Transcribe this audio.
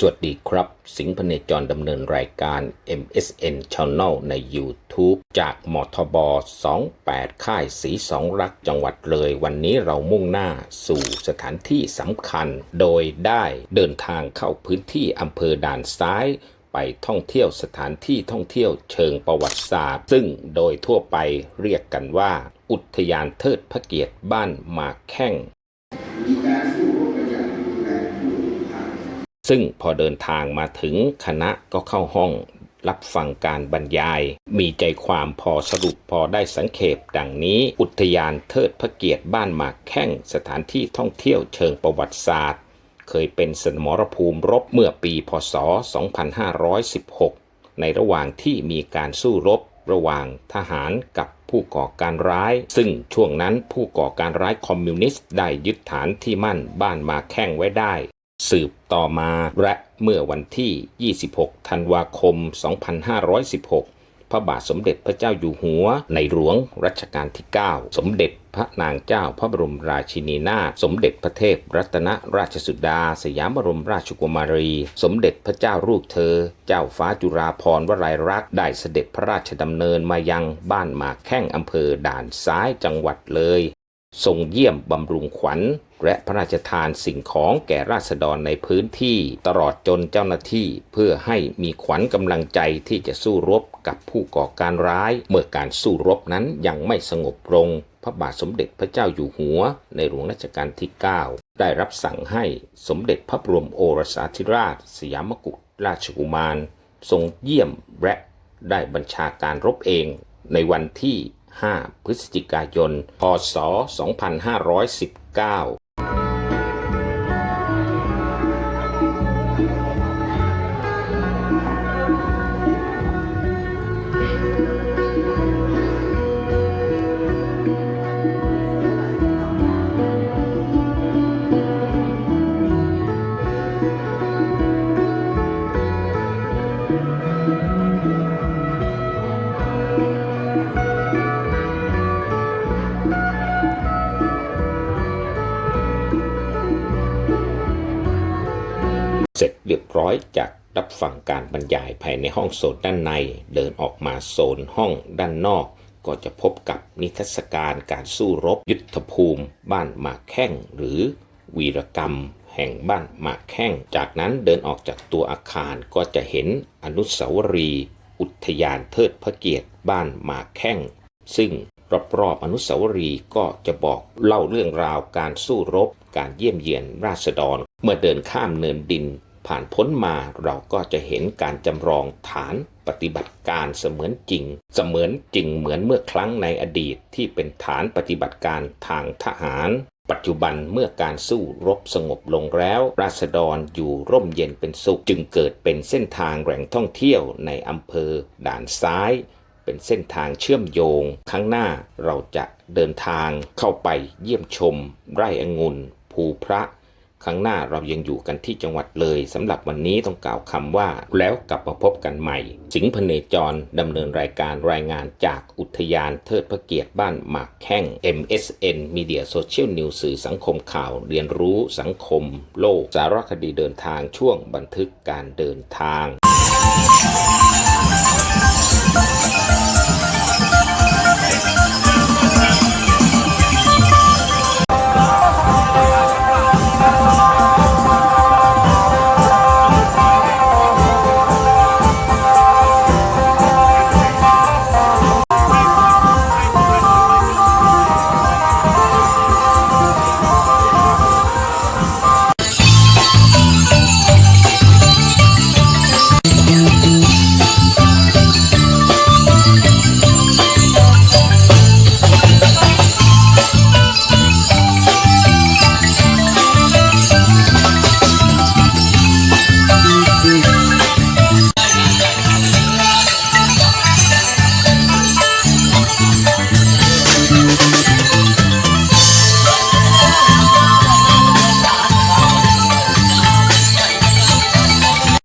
สวัสดีครับ สิงห์พเนจรดำเนินรายการ MSN Channel ใน YouTube จากมทบ 28 ค่ายสีสองรักจังหวัดเลย วันนี้เรามุ่งหน้าสู่สถานที่สำคัญ โดยได้เดินทางเข้าพื้นที่อำเภอด่านซ้าย ไปท่องเที่ยวสถานที่ท่องเที่ยวเชิงประวัติศาสตร์ ซึ่งโดยทั่วไปเรียกกันว่า อุทยานเทิดพระเกียรติบ้านหมากแข้ง ซึ่งพอเดินทางมาถึงคณะก็เข้าห้องรับฟังการบรรยาย มีใจความพอสรุปพอได้สังเขปดังนี้ อุทยานเทิดพระเกียรติบ้านหมากแข้งสถานที่ท่องเที่ยวเชิงประวัติศาสตร์ เคยเป็นสมรภูมิรบเมื่อปีพศ 2516 ในระหว่างที่มีการสู้รบระหว่างทหารกับผู้ก่อการร้าย ซึ่งช่วงนั้นผู้ก่อการร้ายคอมมิวนิสต์ได้ยึดฐานที่มั่นบ้านมาแข้งไว้ได้ สืบต่อมาและเมื่อวันที่ 26 ธันวาคม 2516 พระบาทสมเด็จพระเจ้าอยู่หัว ในหลวงรัชกาลที่ 9 สมเด็จพระนางเจ้าพระบรมราชินีนาถสมเด็จพระเทพรัตนราชสุดา สยามบรมราชกุมารี สมเด็จพระเจ้าลูกเธอ เจ้าฟ้าจุฬาภรณ์วลัยรักษ์ได้เสด็จพระราชดำเนินมายังบ้านหมากแข้งอำเภอด่านซ้ายจังหวัดเลย ทรงเยี่ยมบำรุงขวัญ และพระราชทานสิ่งของแก่ราษฎรในพื้นที่ตลอดจนเจ้าหน้าที่ เพื่อให้มีขวัญกำลังใจที่จะสู้รบกับผู้ก่อการร้าย เมื่อการสู้รบนั้นยังไม่สงบลง พระบาทสมเด็จพระเจ้าอยู่หัว ในหลวงรัชกาลที่ 9 ได้รับสั่งให้สมเด็จพระบรมโอรสาธิราช สยามกุฎราชกุมาร ทรงเยี่ยมและได้บัญชาการรบเองในวันที่ 5 พฤศจิกายน พศ 2519 เรียบร้อยจากรับฟังการบรรยายภายในห้องโซนด้านใน เดินออกมาโซนห้องด้านนอก ก็จะพบกับนิทรรศการการสู้รบยุทธภูมิ บ้านหมากแข้งหรือวีรกรรมแห่งบ้านหมากแข้ง จากนั้นเดินออกจากตัวอาคารก็จะเห็นอนุสาวรีย์อุทยานเทิดพระเกียรติบ้านหมากแข้ง ซึ่งรอบๆอนุสาวรีย์ก็จะบอกเล่าเรื่องราวการสู้รบ การเยี่ยมเยียนราษฎร เมื่อเดินข้ามเนินดิน ผ่านพ้นมาเราก็จะเห็นการจำลองฐานปฏิบัติการเสมือนจริง เสมือนจริงเหมือนเมื่อครั้งในอดีตที่เป็นฐานปฏิบัติการทางทหาร ปัจจุบันเมื่อการสู้รบสงบลงแล้ว ราษฎรอยู่ร่มเย็นเป็นสุข จึงเกิดเป็นเส้นทางแหล่งท่องเที่ยวในอำเภอ ด่านซ้าย เป็นเส้นทางเชื่อมโยง ข้างหน้าเราจะเดินทางเข้าไปเยี่ยมชม ไร่องุ่นภูพระ ครั้งหน้าเรายังอยู่กันที่จังหวัดเลยสำหรับวันนี้ต้องกล่าวคำว่า แล้วกลับมาพบกันใหม่ สิงห์พเนจรดำเนินรายการรายงานจากอุทยานเทิดพระเกียรติบ้านหมากแข้ง MSN Media Social News สื่อสังคมข่าวเรียนรู้สังคม โลก สารคดีเดินทางช่วงบันทึกการเดินทาง